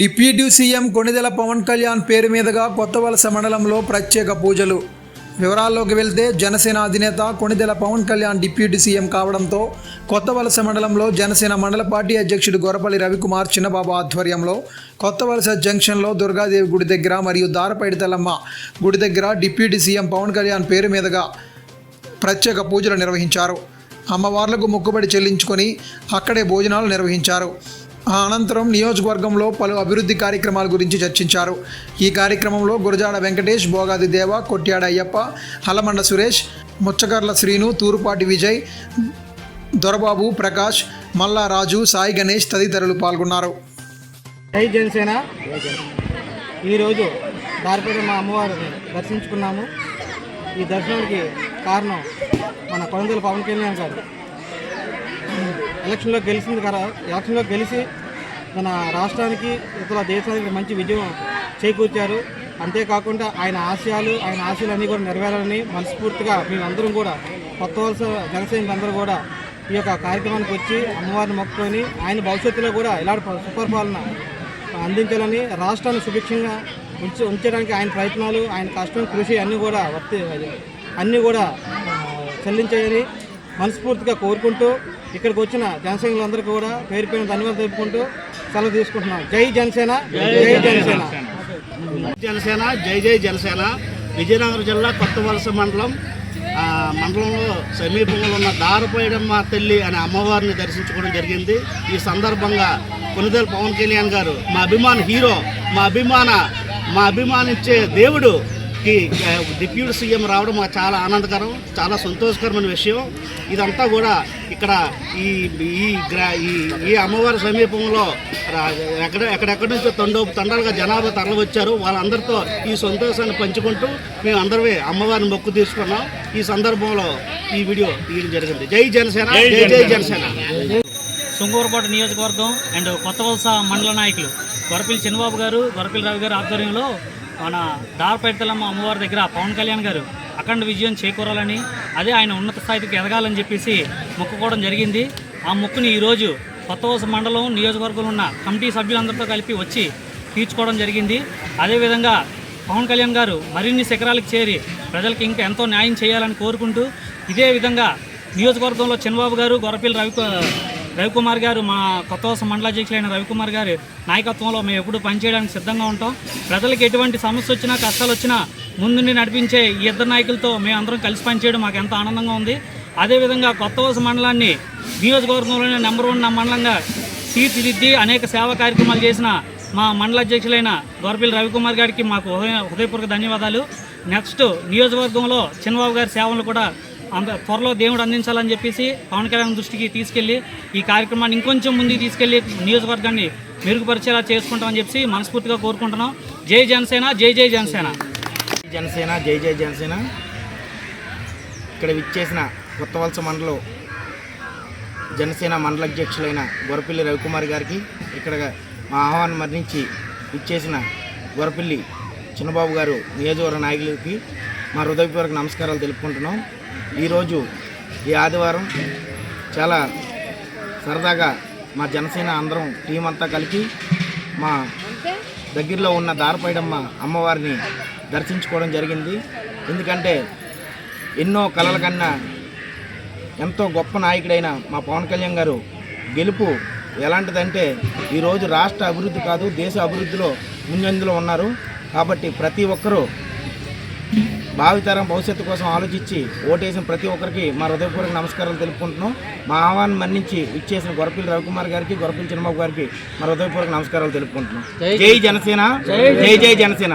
Deputy CM Konidela Pawan Kalyan పేరు మీదుగా కొత్త వలస మండలంలో ప్రత్యేక పూజలు. వివరాల్లోకి వెళ్తే జనసేన అధినేత కొణిదెల పవన్ కళ్యాణ్ డిప్యూటీ సీఎం కావడంతో కొత్త వలస మండలంలో జనసేన మండల పార్టీ అధ్యక్షుడు గొరపల్లి రవికుమార్ చిన్నబాబు ఆధ్వర్యంలో కొత్త వలస జంక్షన్లో దుర్గాదేవి గుడి దగ్గర మరియు దారపైడి తల్లమ్మ గుడి దగ్గర డిప్యూటీ సీఎం పవన్ కళ్యాణ్ పేరు మీదుగా ప్రత్యేక పూజలు నిర్వహించారు. అమ్మవార్లకు మొక్కుబడి చెల్లించుకొని అక్కడే భోజనాలు నిర్వహించారు. అనంతరం నియోజకవర్గంలో పలు అభివృద్ధి కార్యక్రమాల గురించి చర్చించారు. ఈ కార్యక్రమంలో గురజాడ వెంకటేష్ బోగాది దేవ కొట్యాడ అయ్యప్ప హలమండ సురేష్ ముచ్చకర్ల శ్రీను తూరుపాటి విజయ్ దొరబాబు ప్రకాష్ మల్లారాజు సాయి గణేష్ తదితరులు పాల్గొన్నారు. జై జనసేన. ఈరోజు దారిపేట మా అమ్మవారిని దర్శించుకున్నాము. ఈ దర్శనానికి కారణం మన కొనందల పవన్ కళ్యాణ్ గారు. ఎలక్షన్లో గెలిచింది కదా ఎలక్షన్లో గెలిచి మన రాష్ట్రానికి ఇతర దేశానికి మంచి విజయం చేకూర్చారు. అంతేకాకుండా ఆయన ఆశయాలు ఆయన ఆశయాలు అన్నీ కూడా నెరవేరాలని మనస్ఫూర్తిగా మేమందరం కూడా కొత్త వలస జనసైనికులందరూ కూడా ఈ యొక్క కార్యక్రమానికి వచ్చి అమ్మవారిని మొక్కుకొని ఆయన భవిష్యత్తులో కూడా ఇలాంటి సుపరిపాలన అందించాలని రాష్ట్రాన్ని సుభిక్షంగా ఉంచి ఉంచడానికి ఆయన ప్రయత్నాలు ఆయన కష్టం కృషి అన్నీ కూడా వర్తి అన్నీ కూడా చెల్లించాయని మనస్ఫూర్తిగా కోరుకుంటూ ఇక్కడికి వచ్చిన జనసైనికులందరికీ కూడా పేరు పేరు ధన్యవాదాలు తెలుపుకుంటూ సెలవు తీసుకుంటున్నాం. జై జనసేన జై జనసేన. జనసేన. జై జై జనసేన. విజయనగరం జిల్లా కొత్త వలస మండలం మండలంలో సమీపంలో ఉన్న దారపోయడమ్మ తల్లి అనే అమ్మవారిని దర్శించుకోవడం జరిగింది. ఈ సందర్భంగా కొనిదెల పవన్ కళ్యాణ్ గారు మా అభిమాన హీరో మా అభిమాన మా అభిమానించే దేవుడు కి ఆ, డిప్యూటీ సీఎం రావడం మాకు చాలా ఆనందకరం చాలా సంతోషకరమైన విషయం. ఇదంతా కూడా ఇక్కడ ఈ ఈ గ్రా ఈ ఈ అమ్మవారి సమీపంలో రా- ఎక్కడ ఎక్కడెక్కడి నుంచో తండో తండాలుగా జనాభా తరలి వచ్చారు వాళ్ళందరితో ఈ సంతోషాన్ని పంచుకుంటూ మేము అందరమే అమ్మవారిని మొక్కు తీసుకున్నాం. ఈ సందర్భంలో ఈ వీడియో తీయడం జరిగింది. జై జనసేన జై జై జనసేన. సుంగూరపాటు నియోజకవర్గం అండ్ కొత్త వలస మండల నాయకులు గొరపిల్లి చిన్నబాబు గారు గొరపిల్లి రవి గారు ఆధ్వర్యంలో మన దారపేటలమ్మ అమ్మవారి దగ్గర పవన్ కళ్యాణ్ గారు అఖండ విజయం చేకూరాలని అదే ఆయన ఉన్నత స్థాయికి ఎదగాలని చెప్పేసి మొక్కుకోవడం జరిగింది. ఆ మొక్కుని ఈరోజు కొత్తవలస మండలం నియోజకవర్గంలో ఉన్న కమిటీ సభ్యులందరితో కలిపి వచ్చి తీర్చుకోవడం జరిగింది. అదేవిధంగా పవన్ కళ్యాణ్ గారు మరిన్ని శిఖరాలకు చేరి ప్రజలకు ఇంకా ఎంతో న్యాయం చేయాలని కోరుకుంటూ ఇదే విధంగా నియోజకవర్గంలో చంద్రబాబు గారు గొరపిల్లి రవి రవికుమార్ గారు మా కొత్త మండల అధ్యక్షులైన రవికుమార్ గారి నాయకత్వంలో మేము ఎప్పుడు పనిచేయడానికి సిద్ధంగా ఉంటాం. ప్రజలకు ఎటువంటి సమస్య వచ్చినా కష్టాలు వచ్చినా ముందుండి నడిపించే ఈ ఇద్దరు నాయకులతో మేమందరం కలిసి పనిచేయడం మాకు ఎంతో ఆనందంగా ఉంది. అదేవిధంగా కొత్త వలస మండలాన్ని నియోజకవర్గంలోనే నెంబర్ వన్ మండలంగా తీర్చిదిద్ది అనేక సేవా కార్యక్రమాలు చేసిన మా మండల అధ్యక్షులైన గొరపిల్లి రవికుమార్ గారికి మాకు హృదయ హృదయపూర్వక ధన్యవాదాలు. నెక్స్ట్ నియోజకవర్గంలో చిన్నబాబు గారి సేవలు కూడా అంత త్వరలో దేవుడు అందించాలని చెప్పేసి పవన్ కళ్యాణ్ దృష్టికి తీసుకెళ్ళి ఈ కార్యక్రమాన్ని ఇంకొంచెం ముందుకు తీసుకెళ్ళి నియోజకవర్గాన్ని మెరుగుపరిచేలా చేసుకుంటామని చెప్పి మనస్ఫూర్తిగా కోరుకుంటున్నాం. జై జనసేన జై జై జనసేన. జనసేన జై జై జనసేన. ఇక్కడ విచ్చేసిన కొత్త వలస మండలం జనసేన మండల అధ్యక్షులైన గొరపిల్లి రవికుమార్ గారికి ఇక్కడ మా ఆహ్వానం మరణించి విచ్చేసిన గొరపిల్లి చిన్నబాబు గారు నియోజకవర్గ నాయకులకి మా హృదయపూర్వక నమస్కారాలు తెలుపుకుంటున్నాం. ఈరోజు ఈ ఆదివారం చాలా సరదాగా మా జనసేన అందరం టీం అంతా కలిపి మా దగ్గరలో ఉన్న దారపైడమ్మ అమ్మవారిని దర్శించుకోవడం జరిగింది. ఎందుకంటే ఎన్నో కలల కన్నా ఎంతో గొప్ప నాయకుడైన మా పవన్ కళ్యాణ్ గారు గెలుపు ఎలాంటిదంటే ఈరోజు రాష్ట్ర అభివృద్ధి కాదు దేశ అభివృద్ధిలో ముందంజలో ఉన్నారు. కాబట్టి ప్రతి ఒక్కరూ భావితరం భవిష్యత్తు కోసం ఆలోచించి ఓటేసిన ప్రతి ఒక్కరికి మా హృదయపూర్వక నమస్కారాలు తెలుపుకుంటున్నాం. మా ఆహ్వానం మన్నించి ఇచ్చేసిన గొరపిల్లి రవికుమార్ గారికి గొరపిల్లి చిన్నబాబు గారికి మా హృదయపూర్వక నమస్కారాలు తెలుపుకుంటున్నాం. జై జనసేన జై జై జనసేన.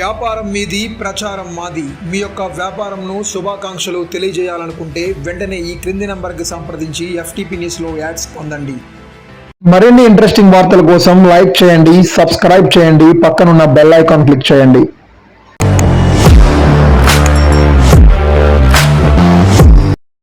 వ్యాపారం మీది ప్రచారం మాది. మీ యొక్క వ్యాపారంను శుభాకాంక్షలు తెలియజేయాలనుకుంటే వెంటనే ఈ క్రింది నంబర్కి సంప్రదించి ఎఫ్టీపీ న్యూస్లో యాడ్స్ పొందండి. మరిన్ని ఇంట్రెస్టింగ్ వార్తల కోసం లైక్ చేయండి సబ్స్క్రైబ్ చేయండి పక్కనున్న బెల్ ఐకాన్ క్లిక్ చేయండి.